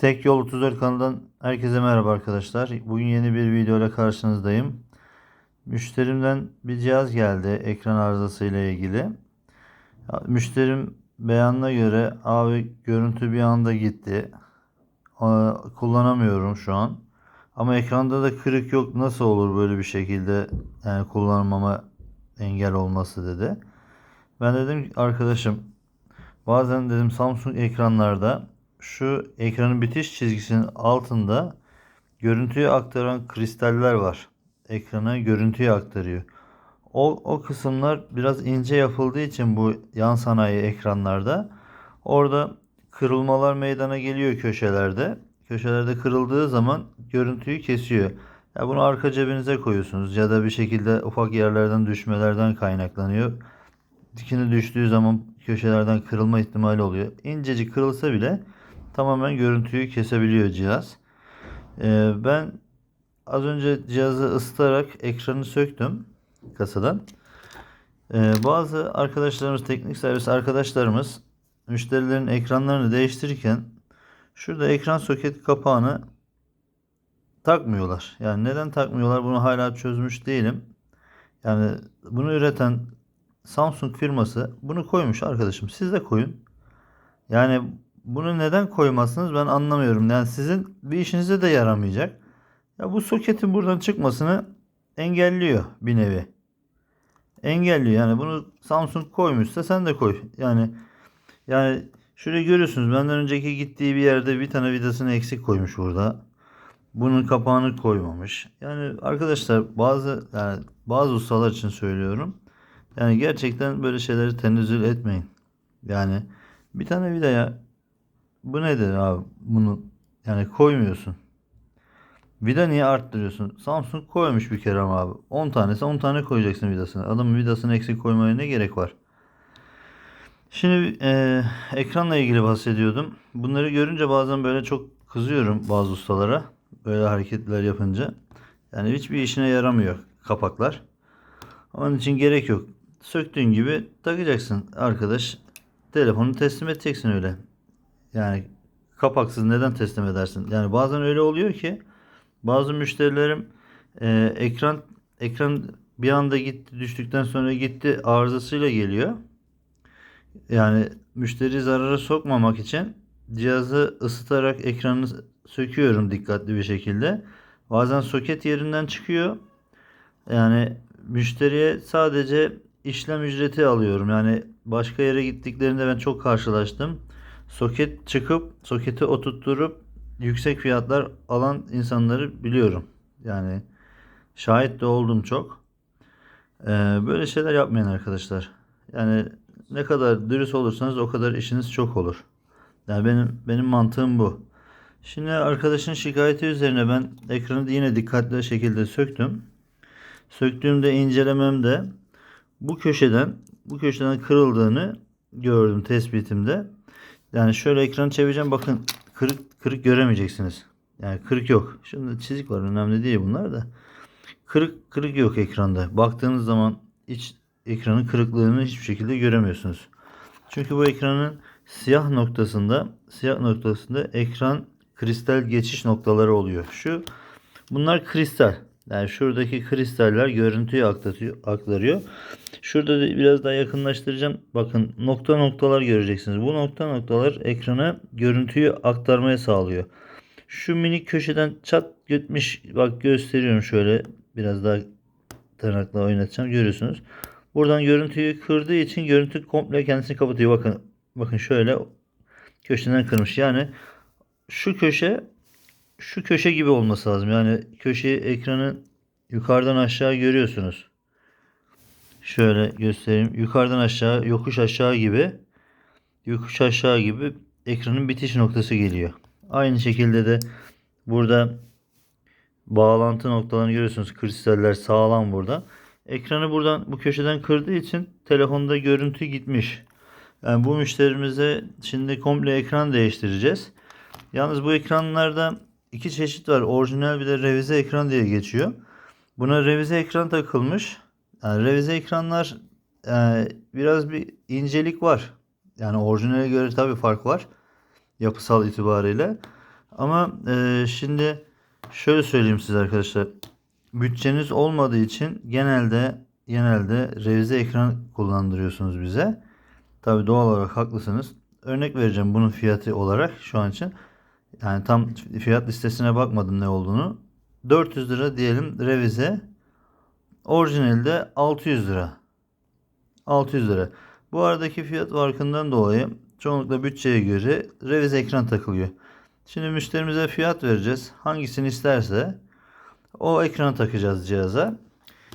Tek Yol 34 kanalından herkese merhaba arkadaşlar. Bugün yeni bir video ile karşınızdayım. Müşterimden bir cihaz geldi ekran arızası ile ilgili. Müşterim beyanına göre abi görüntü bir anda gitti. Kullanamıyorum şu an. Ama ekranda da kırık yok. Nasıl olur böyle bir şekilde yani kullanmama engel olması dedi. Ben dedim ki, arkadaşım Bazen dedim Samsung ekranlarda şu ekranın bitiş çizgisinin altında görüntüyü aktaran kristaller var. Ekrana görüntüyü aktarıyor. O, o kısımlar biraz ince yapıldığı için bu yan sanayi ekranlarda orada kırılmalar meydana geliyor köşelerde. Köşelerde kırıldığı zaman görüntüyü kesiyor. Ya bunu arka cebinize koyuyorsunuz ya da bir şekilde ufak yerlerden düşmelerden kaynaklanıyor dikine düştüğü zaman köşelerden kırılma ihtimali oluyor. İncecik kırılsa bile tamamen görüntüyü kesebiliyor cihaz. Ee, ben az önce cihazı ısıtarak ekranı söktüm kasadan. Ee, bazı arkadaşlarımız, teknik servis arkadaşlarımız müşterilerin ekranlarını değiştirirken şurada ekran soket kapağını takmıyorlar. Yani neden takmıyorlar bunu hala çözmüş değilim. Yani bunu üreten Samsung firması bunu koymuş arkadaşım. Siz de koyun. Yani bunu neden koymazsınız ben anlamıyorum. Yani sizin bir işinize de yaramayacak. Ya bu soketin buradan çıkmasını engelliyor bir nevi. Engelliyor yani bunu Samsung koymuşsa sen de koy. Yani yani şurayı görüyorsunuz benden önceki gittiği bir yerde bir tane vidasını eksik koymuş burada. Bunun kapağını koymamış. Yani arkadaşlar bazı yani bazı ustalar için söylüyorum. Yani gerçekten böyle şeyleri tenezzül etmeyin. Yani bir tane vidaya bu nedir abi bunu yani koymuyorsun. Vida niye arttırıyorsun? Samsung koymuş bir kere abi. 10 tanesi 10 tane koyacaksın vidasını. Adamın vidasını eksik koymaya ne gerek var? Şimdi e, ekranla ilgili bahsediyordum. Bunları görünce bazen böyle çok kızıyorum bazı ustalara. Böyle hareketler yapınca. Yani hiçbir işine yaramıyor kapaklar. Onun için gerek yok. Söktüğün gibi takacaksın arkadaş. Telefonu teslim edeceksin öyle. Yani kapaksız neden teslim edersin? Yani bazen öyle oluyor ki bazı müşterilerim e, ekran ekran bir anda gitti düştükten sonra gitti arızasıyla geliyor. Yani müşteri zarara sokmamak için cihazı ısıtarak ekranını söküyorum dikkatli bir şekilde. Bazen soket yerinden çıkıyor. Yani müşteriye sadece işlem ücreti alıyorum. Yani başka yere gittiklerinde ben çok karşılaştım. Soket çıkıp soketi oturtturup yüksek fiyatlar alan insanları biliyorum. Yani şahit de oldum çok. Ee, böyle şeyler yapmayın arkadaşlar. Yani ne kadar dürüst olursanız o kadar işiniz çok olur. Yani benim benim mantığım bu. Şimdi arkadaşın şikayeti üzerine ben ekranı yine dikkatli şekilde söktüm. Söktüğümde incelememde bu köşeden bu köşeden kırıldığını gördüm tespitimde. Yani şöyle ekranı çevireceğim bakın kırık kırık göremeyeceksiniz. Yani kırık yok. Şimdi çizik var önemli değil bunlar da. Kırık kırık yok ekranda. Baktığınız zaman iç ekranın kırıklığını hiçbir şekilde göremiyorsunuz. Çünkü bu ekranın siyah noktasında siyah noktasında ekran kristal geçiş noktaları oluyor. Şu bunlar kristal. Yani şuradaki kristaller görüntüyü aktarıyor. aktarıyor. Şurada da biraz daha yakınlaştıracağım. Bakın nokta noktalar göreceksiniz. Bu nokta noktalar ekrana görüntüyü aktarmaya sağlıyor. Şu minik köşeden çat gitmiş. Bak gösteriyorum şöyle. Biraz daha tırnakla oynatacağım. Görüyorsunuz. Buradan görüntüyü kırdığı için görüntü komple kendisini kapatıyor. Bakın bakın şöyle köşeden kırmış. Yani şu köşe şu köşe gibi olması lazım. Yani köşeyi ekranı yukarıdan aşağı görüyorsunuz. Şöyle göstereyim. Yukarıdan aşağı, yokuş aşağı gibi yokuş aşağı gibi ekranın bitiş noktası geliyor. Aynı şekilde de burada bağlantı noktalarını görüyorsunuz. Kristaller sağlam burada. Ekranı buradan bu köşeden kırdığı için telefonda görüntü gitmiş. Yani bu müşterimize şimdi komple ekran değiştireceğiz. Yalnız bu ekranlarda iki çeşit var. Orijinal bir de revize ekran diye geçiyor. Buna revize ekran takılmış. Yani revize ekranlar e, biraz bir incelik var. Yani orijinale göre tabii fark var. Yapısal itibariyle. Ama e, şimdi şöyle söyleyeyim size arkadaşlar. Bütçeniz olmadığı için genelde genelde revize ekran kullandırıyorsunuz bize. Tabii doğal olarak haklısınız. Örnek vereceğim bunun fiyatı olarak şu an için. Yani tam fiyat listesine bakmadım ne olduğunu. 400 lira diyelim revize. Orijinalde 600 lira. 600 lira. Bu aradaki fiyat farkından dolayı çoğunlukla bütçeye göre revize ekran takılıyor. Şimdi müşterimize fiyat vereceğiz. Hangisini isterse o ekranı takacağız cihaza.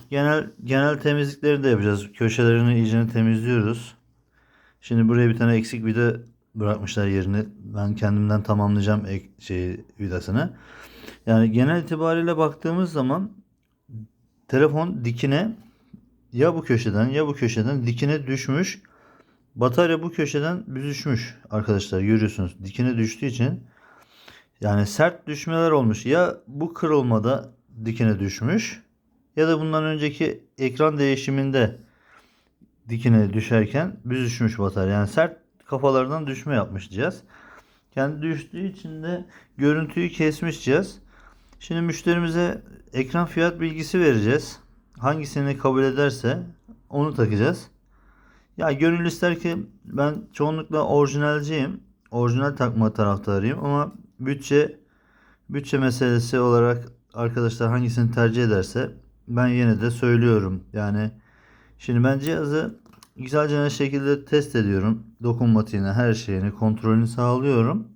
Genel genel temizlikleri de yapacağız. Köşelerini iyicene temizliyoruz. Şimdi buraya bir tane eksik vida bırakmışlar yerini. Ben kendimden tamamlayacağım ek, şey vidasını. Yani genel itibariyle baktığımız zaman telefon dikine ya bu köşeden ya bu köşeden dikine düşmüş. Batarya bu köşeden büzüşmüş arkadaşlar görüyorsunuz. Dikine düştüğü için yani sert düşmeler olmuş. Ya bu kırılmada dikine düşmüş ya da bundan önceki ekran değişiminde dikine düşerken büzüşmüş batarya. Yani sert kafalardan düşme yapmış cihaz. Kendi düştüğü için de görüntüyü kesmiş cihaz. Şimdi müşterimize ekran fiyat bilgisi vereceğiz. Hangisini kabul ederse onu takacağız. Ya gönül ister ki ben çoğunlukla orijinalciyim. Orijinal takma taraftarıyım ama bütçe bütçe meselesi olarak arkadaşlar hangisini tercih ederse ben yine de söylüyorum. Yani şimdi ben cihazı güzelce şekilde test ediyorum. Dokunmatiğini, her şeyini, kontrolünü sağlıyorum.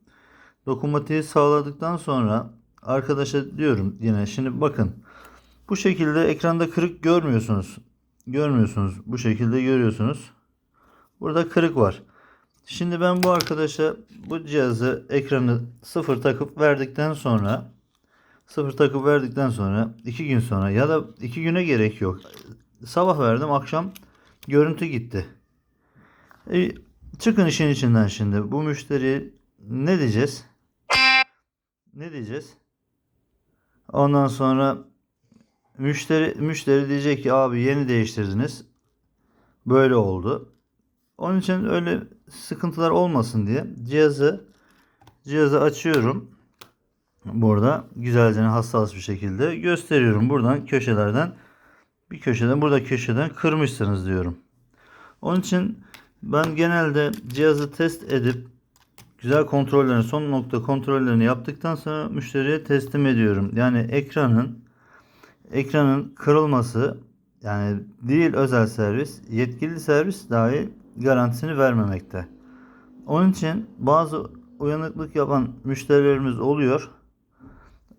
Dokunmatiği sağladıktan sonra arkadaşa diyorum yine şimdi bakın bu şekilde ekranda kırık görmüyorsunuz. Görmüyorsunuz. Bu şekilde görüyorsunuz. Burada kırık var. Şimdi ben bu arkadaşa bu cihazı ekranı sıfır takıp verdikten sonra sıfır takıp verdikten sonra iki gün sonra ya da iki güne gerek yok. Sabah verdim akşam görüntü gitti. E, çıkın işin içinden şimdi. Bu müşteri ne diyeceğiz? Ne diyeceğiz? Ondan sonra müşteri müşteri diyecek ki abi yeni değiştirdiniz. Böyle oldu. Onun için öyle sıkıntılar olmasın diye cihazı cihazı açıyorum. Burada güzelce hassas bir şekilde gösteriyorum. Buradan köşelerden bir köşeden burada köşeden kırmışsınız diyorum. Onun için ben genelde cihazı test edip güzel kontrollerini son nokta kontrollerini yaptıktan sonra müşteriye teslim ediyorum. Yani ekranın ekranın kırılması yani değil özel servis yetkili servis dahi garantisini vermemekte. Onun için bazı uyanıklık yapan müşterilerimiz oluyor.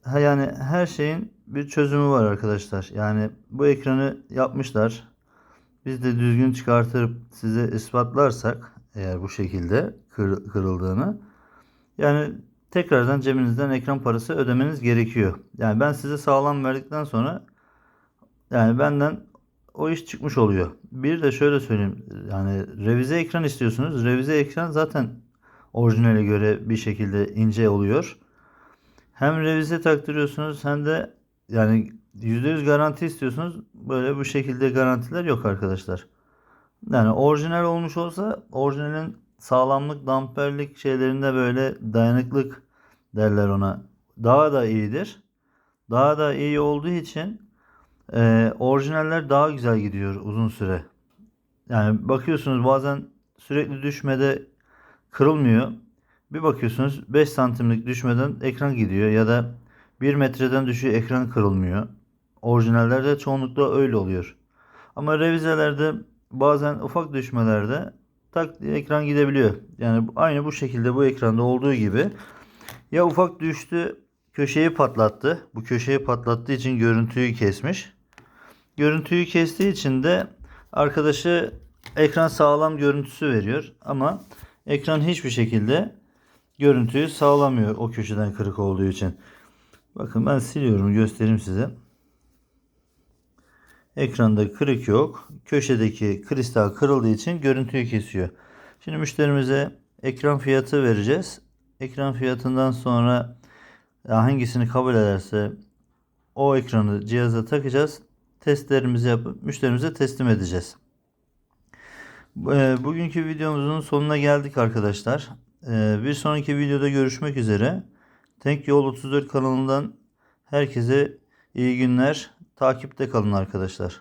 Yani her şeyin bir çözümü var arkadaşlar. Yani bu ekranı yapmışlar. Biz de düzgün çıkartırıp size ispatlarsak eğer bu şekilde kır, kırıldığını yani tekrardan cebinizden ekran parası ödemeniz gerekiyor. Yani ben size sağlam verdikten sonra yani benden o iş çıkmış oluyor. Bir de şöyle söyleyeyim. Yani revize ekran istiyorsunuz. Revize ekran zaten orijinale göre bir şekilde ince oluyor. Hem revize taktırıyorsunuz hem de yani %100 garanti istiyorsunuz. Böyle bu şekilde garantiler yok arkadaşlar. Yani orijinal olmuş olsa orijinalin sağlamlık, damperlik şeylerinde böyle dayanıklık derler ona. Daha da iyidir. Daha da iyi olduğu için e, orijinaller daha güzel gidiyor uzun süre. Yani bakıyorsunuz bazen sürekli düşmede kırılmıyor. Bir bakıyorsunuz 5 santimlik düşmeden ekran gidiyor ya da 1 metreden düşüyor ekran kırılmıyor. Orijinallerde çoğunlukla öyle oluyor. Ama revizelerde bazen ufak düşmelerde tak ekran gidebiliyor. Yani aynı bu şekilde bu ekranda olduğu gibi ya ufak düştü köşeyi patlattı. Bu köşeyi patlattığı için görüntüyü kesmiş. Görüntüyü kestiği için de arkadaşı ekran sağlam görüntüsü veriyor ama ekran hiçbir şekilde görüntüyü sağlamıyor o köşeden kırık olduğu için. Bakın ben siliyorum göstereyim size. Ekranda kırık yok. Köşedeki kristal kırıldığı için görüntüyü kesiyor. Şimdi müşterimize ekran fiyatı vereceğiz. Ekran fiyatından sonra hangisini kabul ederse o ekranı cihaza takacağız. Testlerimizi yapıp müşterimize teslim edeceğiz. Bugünkü videomuzun sonuna geldik arkadaşlar. Bir sonraki videoda görüşmek üzere. Tank Yol 34 kanalından herkese iyi günler. Takipte kalın arkadaşlar.